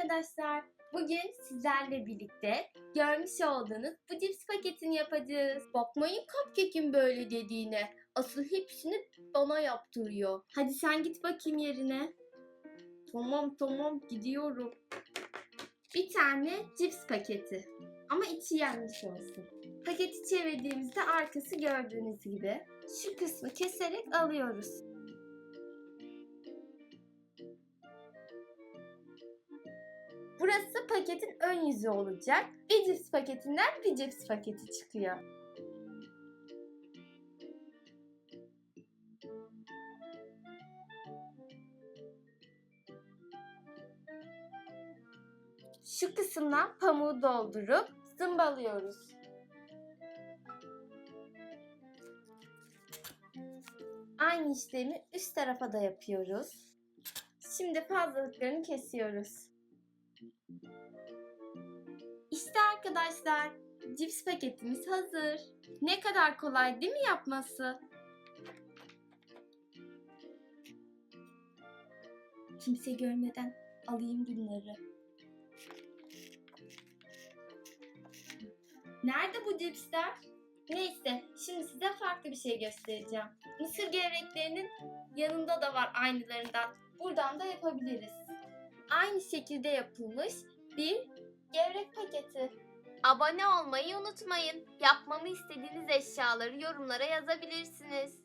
arkadaşlar. Bugün sizlerle birlikte görmüş olduğunuz bu cips paketini yapacağız. Bakmayın cupcake'in böyle dediğine. Asıl hepsini bana yaptırıyor. Hadi sen git bakayım yerine. Tamam tamam gidiyorum. Bir tane cips paketi. Ama içi yenmiş olsun. Paketi çevirdiğimizde arkası gördüğünüz gibi. Şu kısmı keserek alıyoruz. Paketin ön yüzü olacak. Bir cips paketinden bir cips paketi çıkıyor. Şu kısımdan pamuğu doldurup zımbalıyoruz. Aynı işlemi üst tarafa da yapıyoruz. Şimdi fazlalıklarını kesiyoruz. İşte arkadaşlar, cips paketimiz hazır. Ne kadar kolay değil mi yapması? Kimse görmeden alayım bunları. Nerede bu cipsler? Neyse, şimdi size farklı bir şey göstereceğim. Mısır gevreklerinin yanında da var aynılarından. Buradan da yapabiliriz. Aynı şekilde yapılmış bir gevrek paketi. Abone olmayı unutmayın. Yapmamı istediğiniz eşyaları yorumlara yazabilirsiniz.